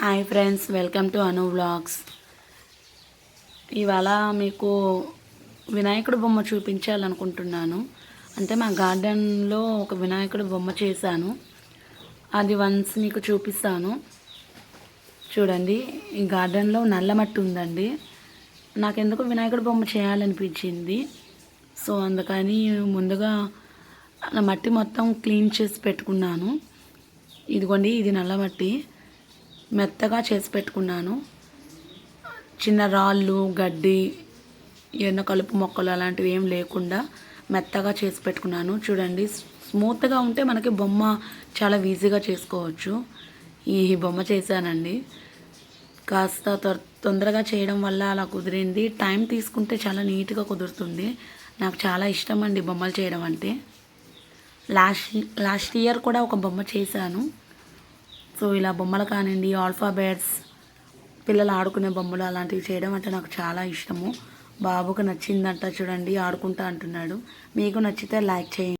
Hi friends welcome to Anu vlogs. ఇవాళ మీకు వినాయకుడు బొమ్మ చూపించాలనుకుంటున్నాను. అంటే మా గార్డెన్లో ఒక వినాయకుడు బొమ్మ చేశాను. అది వన్స్ మీకు చూపిస్తాను. చూడండి ఈ గార్డెన్లో నల్ల మట్టి ఉందండి. నాకెందుకు వినాయకుడు బొమ్మ చేయాలనిపించింది. సో అందుకని ముందుగా మట్టి మొత్తం క్లీన్ చేసి పెట్టుకున్నాను. ఇదిగోండి ఇది నల్ల మట్టి. మెత్తగా చేసి పెట్టుకున్నాను. చిన్న రాళ్ళు గడ్డి ఎన్నో కలుపు మొక్కలు అలాంటివి ఏం లేకుండా మెత్తగా చేసి పెట్టుకున్నాను. చూడండి స్మూత్గా ఉంటే మనకి బొమ్మ చాలా ఈజీగా చేసుకోవచ్చు. ఈ బొమ్మ చేశానండి. కాస్త తొ- తొందరగా చేయడం వల్ల అలా కుదిరింది. టైం తీసుకుంటే చాలా నీట్గా కుదురుతుంది. నాకు చాలా ఇష్టం అండి బొమ్మలు చేయడం అంటే. లాస్ట్ లాస్ట్ ఇయర్ కూడా ఒక బొమ్మ చేశాను. సో ఇలా బొమ్మలు కానివ్వండి ఆల్ఫాబెట్స్ పిల్లలు ఆడుకునే బొమ్మలు అలాంటివి చేయడం అంటే నాకు చాలా ఇష్టము. బాబుకు నచ్చిందంట చూడండి ఆడుకుంటా అంటున్నాడు. మీకు నచ్చితే లైక్ చేయండి.